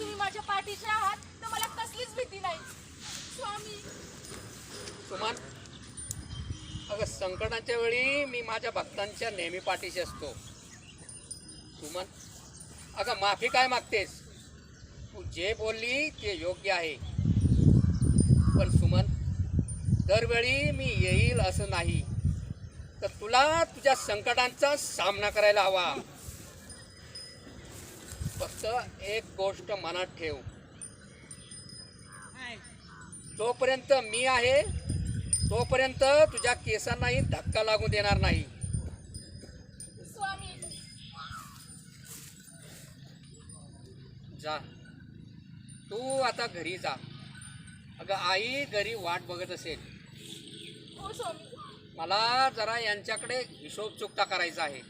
तुम्ही माझ्या पाठीशी आहात तर मला कसलीच भीती नाही. स्वामी. सुमन अगं संकटाच्या वेळी मी माझ्या भक्तांच्या नेहमी पाठीशी असतो. सुमन अगं माफी काय मागतेस? तू जे बोलली ते योग्य आहे. पण सुमन दरवेळी मी येईल असं नाही. तर तुला तुझ्या संकटांचा सामना करायला हवा. फक्त एक गोष्ट मनात ठेव. जोपर्यंत मी आहे तोपर्यंत तुझ्या केसांनाही धक्का लागू देणार नाही. जा. तू आता घरी जा. अगं आई घरी वाट बघत असेल. हो मला जरा यांच्याकडे हिशोब चुकता करायचा आहे.